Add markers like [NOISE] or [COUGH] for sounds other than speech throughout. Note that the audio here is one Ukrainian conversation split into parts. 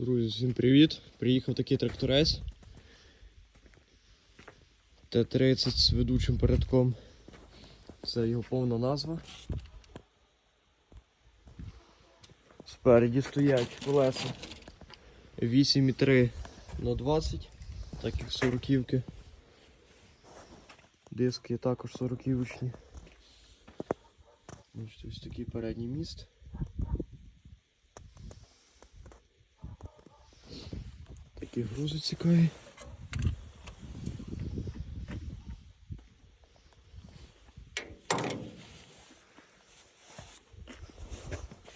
Друзі, всім привіт! Приїхав такий тракторець. Т-30 з ведучим передком. Це його повна назва. Спереді стоять колеса 8,3 на 20, так як 40-ки. Диски також 40-річні. Ось ось такий передній міст. Такі грузи цікаві.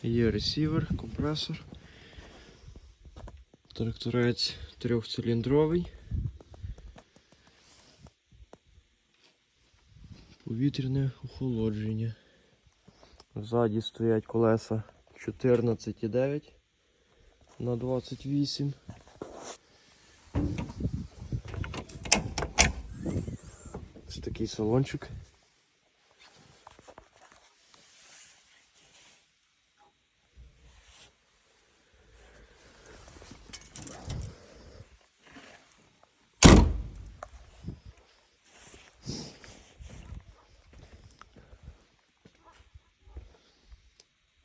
Є ресівер, компресор. Тракторець трьохциліндровий. Повітряне охолодження. Ззаді стоять колеса 14,9 на 28. Такий салончик.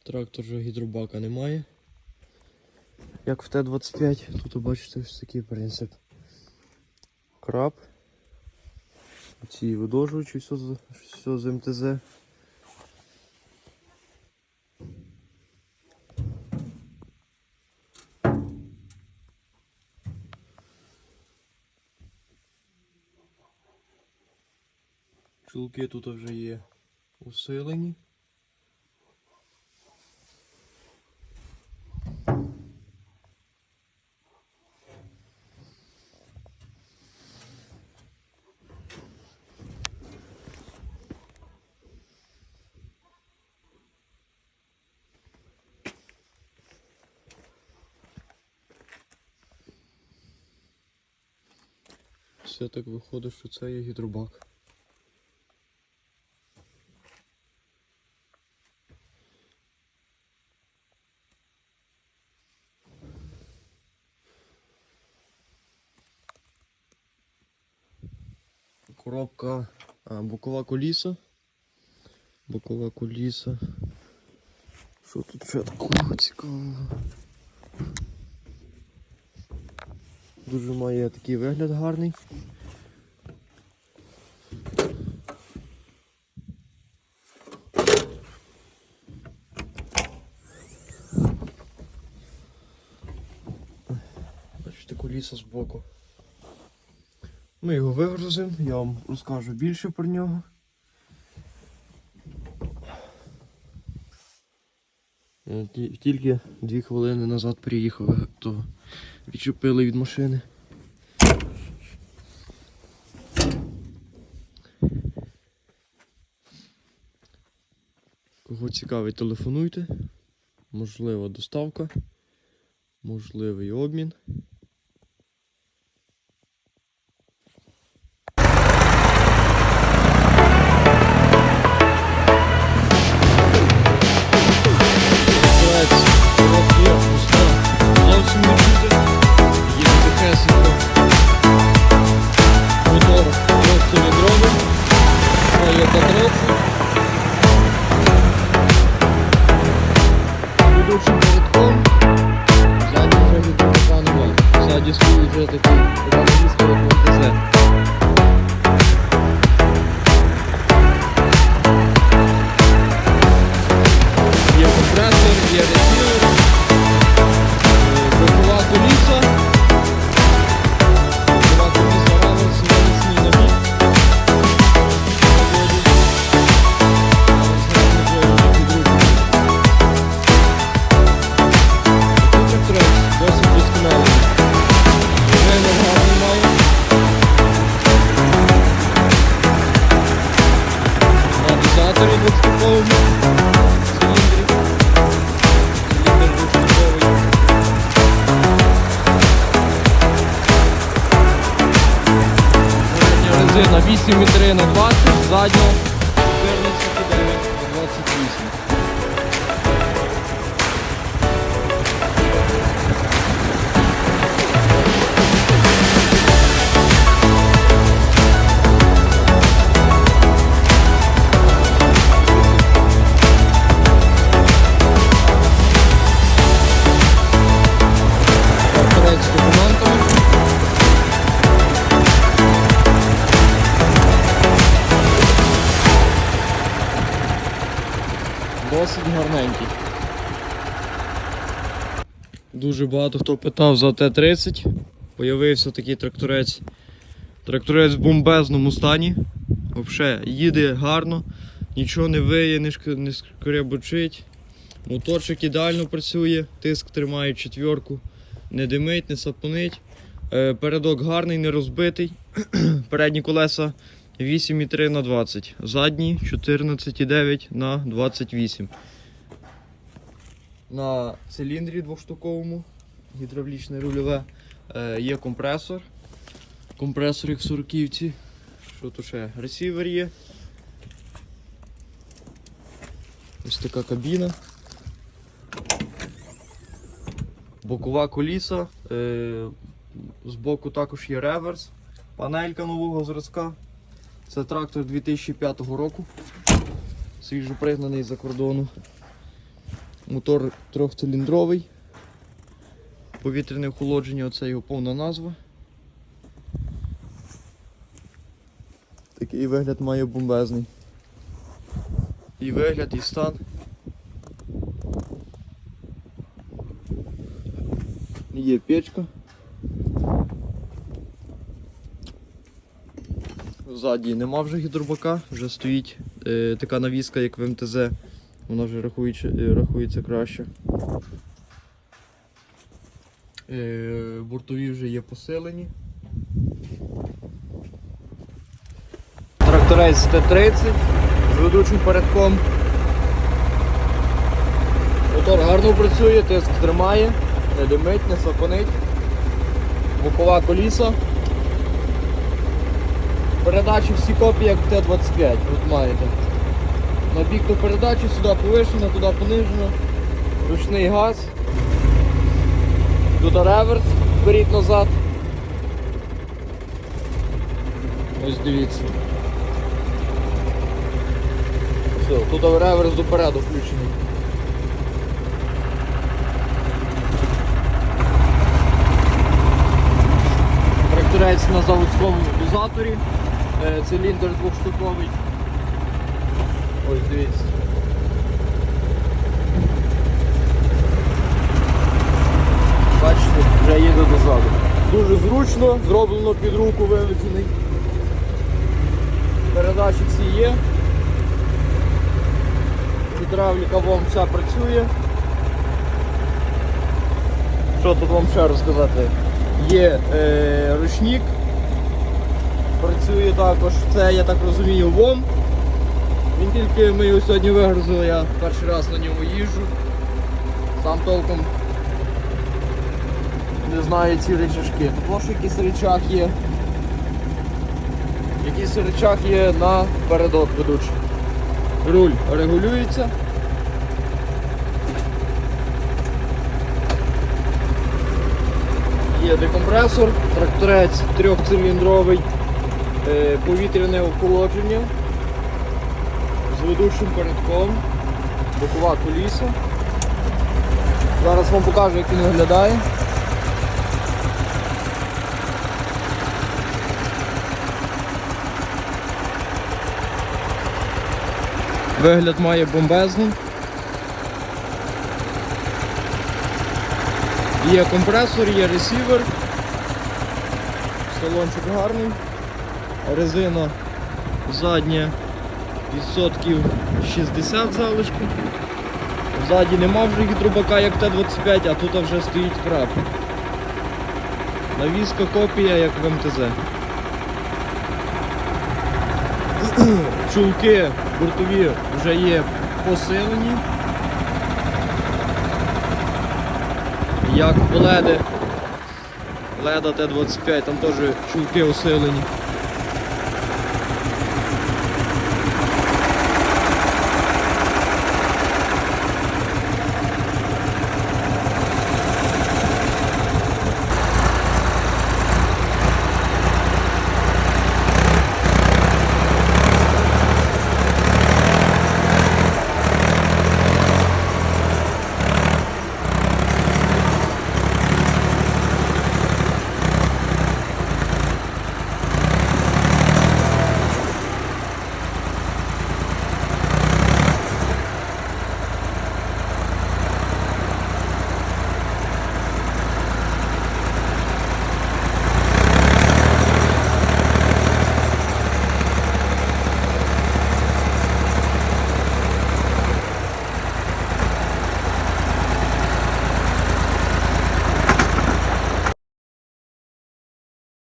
Трактор вже гідробака немає. Як в Т-25, тут бачите ось такий принцип. Краб. Ці видовжувачі, все все з МТЗ. Чулки тут вже є усилені. Все так виходить, що це є гідробак. Коробка, а, бокова коліса. Бокова коліса. Що тут ще такого цікавого? Дуже має такий вигляд гарний. Бачите, коліса збоку. Ми його вигрузимо, я вам розкажу більше про нього. Тільки дві хвилини назад приїхав, то відчепили від машини. Кого цікавить, телефонуйте. Можлива доставка, можливий обмін. Вагоністка як МТЗ. Резина 8 від 3 на 20 заднього. Гарненький. Дуже багато хто питав за Т-30. Появився такий тракторець. Тракторець в бомбезному стані. Взагалі їде гарно, нічого не виє, не, шк- не скрябучить. Моторчик ідеально працює, тиск тримає четвірку, не димить, не сапонить. Е, Передок гарний, не розбитий. [CLEARS THROAT] Передні колеса 8,3 на 20, задні 14,9 на 28. На циліндрі двоштуковому гідравлічне рульове е, є компресор. Компресор як в сороківці. Що тут ще? Ресівер є. Ось така кабіна. Бокова коліса. Е, збоку також є реверс. Панелька нового зразка. Це трактор 2005 року. Свіжо пригнаний за кордону. Мотор трьохциліндровий. Повітряне охолодження, оце його повна назва. Такий вигляд має бомбезний. І вигляд, і стан. Є печка. Ззаді нема вже гідробака, вже стоїть е, така навіска, як в МТЗ. Вона вже рахується, е, рахується краще. Е, бортові вже є посилені. Тракторець Т-30 з ведучим передком. Мотор гарно працює, тиск тримає, не димить, не сапонить. Бокова коліса. Передачі всі копії як в Т-25, от маєте. На бік до передачі, сюди повишено, туди понижено. Ручний газ. Тут реверс, вперед назад. Ось дивіться. Все, тут реверс допереду включений. Тракторець на заводському дозаторі. Е, Циліндр двохштуковий. Ось дивіться. Бачите, вже їде дозаду. Дуже зручно, зроблено під руку виведений. Передачі всі є. Гідравліка вам вся працює. Що тут вам ще розказати? Є е, ручник, працює також, це я так розумію ВОМ. Він тільки ми його сьогодні вигрузили, я перший раз на ньому їжджу. Сам толком не знаю ці речашки. Також якийсь речах є. Якийсь речах є на передок ведучий. Руль регулюється. Є декомпресор, тракторець трьохциліндровий, повітряне охолодження з ведучим передком, бокова коліса. Зараз вам покажу, як він виглядає. Вигляд має бомбезний. Є компресор, є ресівер. Салончик гарний. Резина задня відсотків 60 залишки. Ззаді нема вже гідробака як Т-25, а тут вже стоїть краб. Навіска копія як в МТЗ. [CLEARS THROAT] Чулки бортові вже є посилені. Як в леди. Леда Т-25, там теж чулки усилені.